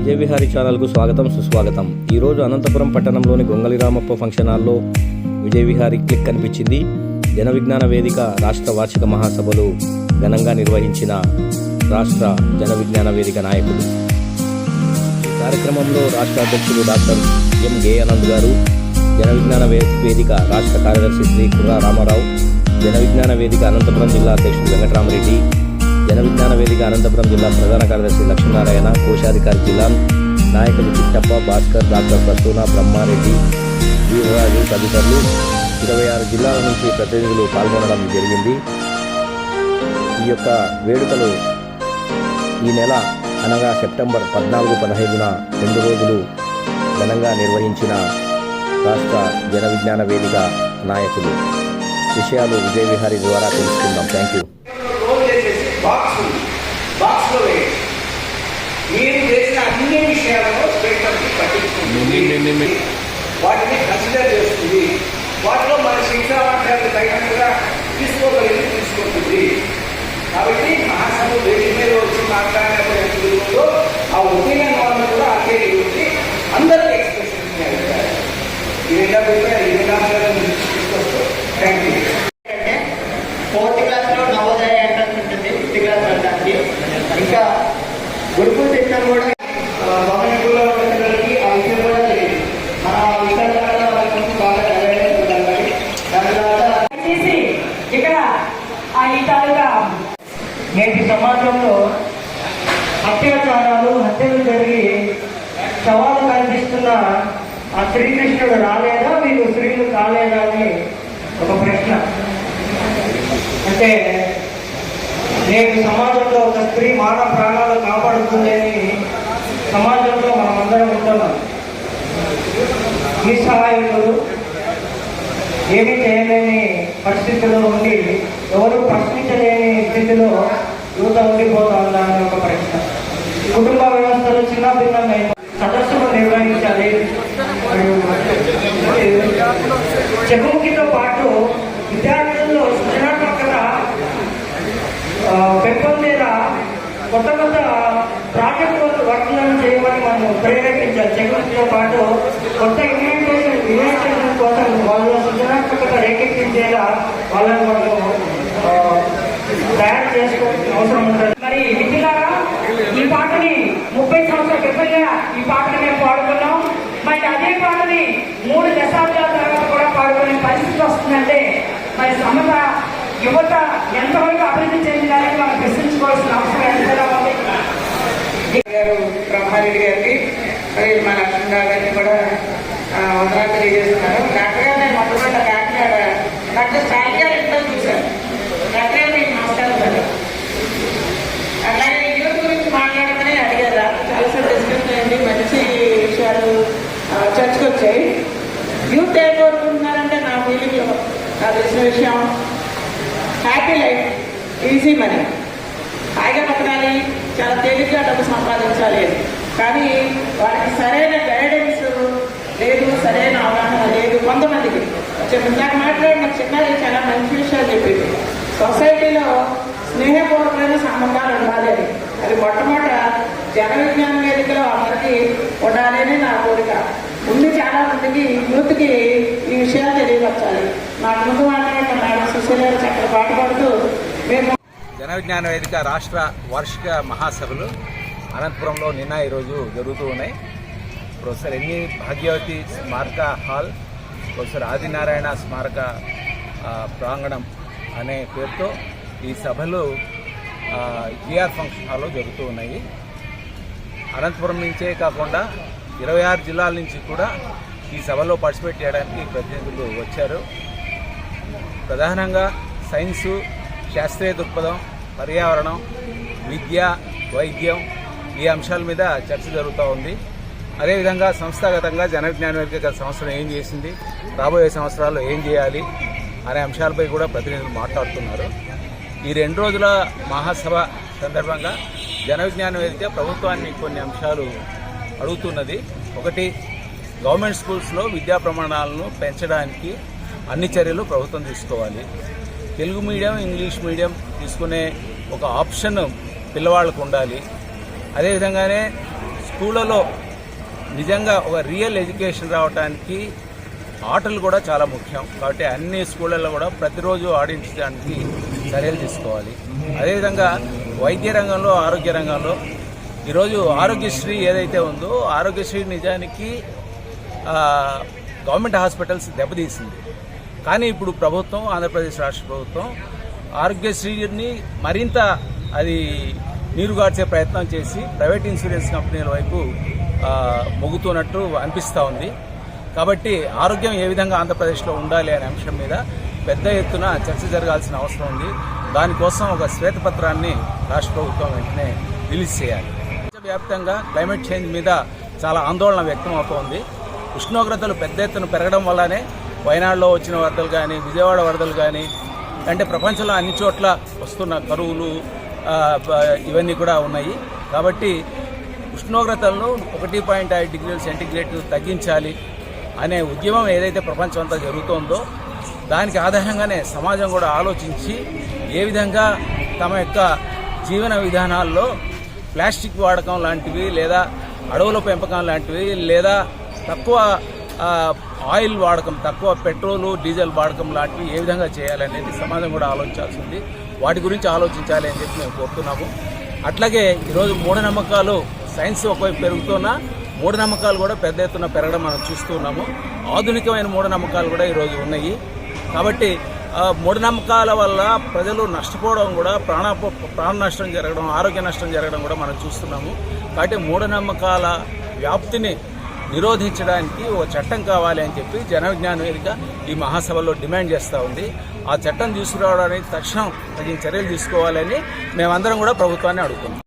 విజయవిహారి ఛానల్కు స్వాగతం సుస్వాగతం. ఈరోజు అనంతపురం పట్టణంలోని గొంగలి రామప్ప ఫంక్షన్ హాల్లో విజయవిహారి క్లిక్ కనిపించింది. జన విజ్ఞాన వేదిక రాష్ట్ర వార్షిక మహాసభలు ఘనంగా నిర్వహించిన రాష్ట్ర జన విజ్ఞాన వేదిక నాయకులు. ఈ కార్యక్రమంలో రాష్ట్ర అధ్యక్షులు డాక్టర్ ఎం గేయానంద్ గారు జన విజ్ఞాన వేదిక రాష్ట్ర కార్యదర్శి శ్రీ కుర్రా రామారావు జన విజ్ఞాన వేదిక అనంతపురం జిల్లా అధ్యక్షుడు వెంకటరామరెడ్డి జన విజ్ఞాన వేదిక అనంతపురం జిల్లా ప్రధాన కార్యదర్శి లక్ష్మీనారాయణ కోశాధికారి జిల్లా నాయకులు చిట్టప్ప భాస్కర్ డాక్టర్ ప్రసూన బ్రహ్మారెడ్డి వీరరాజు తదితరులు. ఇరవై ఆరు జిల్లాల నుంచి ప్రతినిధులు పాల్గొనడం జరిగింది. ఈ యొక్క వేడుకలు ఈ నెల అనగా సెప్టెంబర్ పద్నాలుగు పదహైదున రెండు రోజులు ఘనంగా నిర్వహించిన రాష్ట్ర జన విజ్ఞాన వేదిక నాయకులు. విషయాలు విజయ విహారీ ద్వారా తెలుసుకుందాం. థ్యాంక్ యూ వాటిని కన్సిడర్ చేస్తుంది వాటిలో మన శిక్షా వాక్యాలు తగినట్టుగా తీసుకోగలిగి తీసుకుంటుంది. కాబట్టి మహాసభ వేదిక మీద వచ్చి మాట్లాడినప్పుడు ఆ ఒపీనియన్ వాళ్ళని కూడా అదే జరుగుతుంది అందరికీ ఎక్స్ప్రెషన్ ఈ విధంగా ఈ విధంగా థ్యాంక్ యూ అంటే ఫోర్త్ క్లాస్లో నవోదయ ఎంట్రన్స్ ఉంటుంది ఫిఫ్త్ క్లాస్ వెళ్ళడానికి ఇంకా గురుకుల శిక్షణ కూడా ఇక్కడ ఆ ఈ తాలూకా నేటి సమాజంలో అత్యాచారాలు హత్యలు జరిగి సవాలు కనిపిస్తున్న ఆ శ్రీకృష్ణుడు రాలేదా మీకు స్త్రీలు కాలేదా అని ఒక ప్రశ్న. అంటే నేటి సమాజంలో ఒక స్త్రీ మానవ ప్రాణాలు కాపాడుతుంది అని సమాజంలో మనమందరం ఉంటున్నాం. నిస్సహాయకులు ఏమీ చేయలేని పరిస్థితిలో ఉండి ఎవరు ప్రశ్నించలేని స్థితిలో యువత ఉండిపోతుందా అని ఒక ప్రశ్న. కుటుంబ వ్యవస్థలు చిన్న భిన్నమైన సదస్సులు నిర్వహించాలి. చెకుముఖితో పాటు విద్యార్థుల్లో సృజనాత్మకత పెంపొందేలా కొత్త కొత్త ప్రాజెక్ట్ వర్క్లను చేయమని మనం ప్రేరేపించాలి. చెకుముఖితో పాటు కొత్త ఇన్వెంటేషన్ ఇన్వెంటేషన్ కోసం వాళ్ళ సృజనాత్మకత రేకెత్తించేలా వాళ్ళని వాళ్ళు తయారు చేసుకోవాల్సిన అవసరం ఉంటుంది మరి మిత్రులారా ఈ పాటని ముప్పై సంవత్సరాల క్రితంగా ఈ పాటని మేము పాడుకున్నాం. మరి అదే పాటని మూడు దశాబ్దాల తర్వాత కూడా పాడుకునే పరిస్థితి వస్తుందంటే మరి సమత యువత ఎంతవరకు అభివృద్ధి చెందిందని మనం ప్రశ్నించుకోవాల్సిన అవసరం ఎంతగా ఉంది? గారు బ్రహ్మారెడ్డి గారికి మరి మా లక్ష్మణరావు గారిని కూడా వందనాలు తెలియజేస్తున్నారు డాక్టర్ గారు నేను మొట్టమొదటి కాకినాడ డాక్టర్ స్టాలిన్ గారు ఇంట్లో చూశాను డాక్టర్ గారు మీకు నమస్కారం సార్ అలాగే యూత్ గురించి మాట్లాడమని అడిగారు. చాలాసార్లు డిస్కస్ అయింది మంచి విషయాలు చర్చకు వచ్చాయి. యూత్ ఏం కోరుకుంటున్నారంటే నా ఫీలింగ్లో నాకు తెలిసిన విషయం హ్యాపీ లైఫ్ ఈజీ మనీ హాయిగా బతకాలి చాలా తేలిగ్గా డబ్బు సంపాదించాలి అని. కానీ వాళ్ళకి సరైన గైడెన్స్ లేదు సరైన అవగాహన లేదు. కొంతమందికి ఇందాక మాట్లాడిన చిన్నది చాలా మంచి విషయాలు చెప్పింది. సొసైటీలో స్నేహపూర్వకమైన సంబంధాలు ఉండాలి అని. అది మొట్టమొదట జన విజ్ఞాన వేదికలో అందరికీ ఉండాలి అని నా కోరిక. ఉంది చాలా మందికి యూత్కి ఈ విషయాలు తెలియపరచాలి. మా ముందు మాట్లాడిన మేడం సుశీల గారు చక్కగా పాట పాడుతూ మేము జన విజ్ఞాన వేదిక రాష్ట్ర వార్షిక మహాసభలు అనంతపురంలో నిన్న ఈరోజు జరుగుతూ ఉన్నాయి. ప్రొఫెసర్ ఎన్ని భాగ్యవతి స్మారక హాల్ ప్రొఫెసర్ ఆదినారాయణ స్మారక ప్రాంగణం అనే పేరుతో ఈ సభలు జిఆర్ ఫంక్షన్ హాల్లో జరుగుతూ ఉన్నాయి. అనంతపురం నుంచే కాకుండా ఇరవై ఆరు జిల్లాల నుంచి కూడా ఈ సభలో పార్టిసిపేట్ చేయడానికి ప్రతినిధులు వచ్చారు. ప్రధానంగా సైన్సు శాస్త్రీయ దృక్పథం పర్యావరణం విద్య వైద్యం ఈ అంశాల మీద చర్చ జరుగుతూ ఉంది. అదేవిధంగా సంస్థాగతంగా జన వేదిక గత సంవత్సరం ఏం చేసింది రాబోయే సంవత్సరాల్లో ఏం చేయాలి అనే అంశాలపై కూడా ప్రతినిధులు మాట్లాడుతున్నారు. ఈ రెండు రోజుల మహాసభ సందర్భంగా జనవిజ్ఞాన వేదిక ప్రభుత్వాన్ని కొన్ని అంశాలు అడుగుతున్నది. ఒకటి గవర్నమెంట్ స్కూల్స్లో విద్యా ప్రమాణాలను పెంచడానికి అన్ని చర్యలు ప్రభుత్వం తీసుకోవాలి. తెలుగు మీడియం ఇంగ్లీష్ మీడియం తీసుకునే ఒక ఆప్షన్ పిల్లవాళ్ళకు ఉండాలి. అదేవిధంగానే స్కూళ్ళలో నిజంగా ఒక రియల్ ఎడ్యుకేషన్ రావడానికి ఆటలు కూడా చాలా ముఖ్యం. కాబట్టి అన్ని స్కూళ్ళల్లో కూడా ప్రతిరోజు ఆడించడానికి చర్యలు తీసుకోవాలి. అదేవిధంగా వైద్య రంగంలో ఆరోగ్య రంగంలో ఈరోజు ఆరోగ్యశ్రీ ఏదైతే ఉందో ఆరోగ్యశ్రీ నిజానికి గవర్నమెంట్ హాస్పిటల్స్ దెబ్బతీసింది. కానీ ఇప్పుడు ప్రభుత్వం ఆంధ్రప్రదేశ్ రాష్ట్ర ప్రభుత్వం ఆరోగ్యశ్రీని మరింత అది నీరుగార్చే ప్రయత్నం చేసి ప్రైవేట్ ఇన్సూరెన్స్ కంపెనీల వైపు మొగుతున్నట్టు అనిపిస్తూ ఉంది. కాబట్టి ఆరోగ్యం ఏ విధంగా ఆంధ్రప్రదేశ్లో ఉండాలి అనే అంశం మీద పెద్ద ఎత్తున చర్చ జరగాల్సిన అవసరం ఉంది. దానికోసం ఒక శ్వేతపత్రాన్ని రాష్ట్ర ప్రభుత్వం వెంటనే రిలీజ్ చేయాలి. ప్రపంచవ్యాప్తంగా క్లైమేట్ చేంజ్ మీద చాలా ఆందోళన వ్యక్తం అవుతోంది ఉష్ణోగ్రతలు పెద్ద ఎత్తున పెరగడం వల్లనే వయనాడులో వచ్చిన వరదలు కానీ విజయవాడ వరదలు కానీ అంటే ప్రపంచంలో అన్ని చోట్ల వస్తున్న కరువులు ఇవన్నీ కూడా ఉన్నాయి. కాబట్టి ఉష్ణోగ్రతలను ఒకటి పాయింట్ ఐదు డిగ్రీల సెంటిగ్రేడ్ తగ్గించాలి అనే ఉద్యమం ఏదైతే ప్రపంచం అంతా జరుగుతోందో దానికి ఆధారంగానే సమాజం కూడా ఆలోచించి ఏ విధంగా తమ యొక్క జీవన విధానాల్లో ప్లాస్టిక్ వాడకం లాంటివి లేదా అడవుల పెంపకం లాంటివి లేదా తక్కువ ఆయిల్ వాడకం తక్కువ పెట్రోలు డీజిల్ వాడకం లాంటివి ఏ విధంగా చేయాలనేది సమాజం కూడా ఆలోచించాల్సింది. వాటి గురించి ఆలోచించాలి అని చెప్పి మేము కోరుతున్నాము. అట్లాగే ఈరోజు మూఢనమ్మకాలు సైన్స్ ఒకవైపు పెరుగుతున్నా మూఢనమ్మకాలు కూడా పెద్ద ఎత్తున పెరగడం మనం చూస్తూ ఉన్నాము. ఆధునికమైన మూఢనమ్మకాలు కూడా ఈరోజు ఉన్నాయి. కాబట్టి మూఢనమ్మకాల వల్ల ప్రజలు నష్టపోవడం కూడా ప్రాణ ప్రాణ నష్టం జరగడం ఆరోగ్య నష్టం జరగడం కూడా మనం చూస్తున్నాము. కాబట్టి మూఢనమ్మకాల వ్యాప్తిని నిరోధించడానికి ఓ చట్టం కావాలి అని చెప్పి జనవిజ్ఞాన వేదిక ఈ మహాసభలో డిమాండ్ చేస్తూ ఉంది. ఆ చట్టం తీసుకురావడానికి తక్షణం తగిన చర్యలు తీసుకోవాలని మేమందరం కూడా ప్రభుత్వాన్ని అడుగుతున్నాం.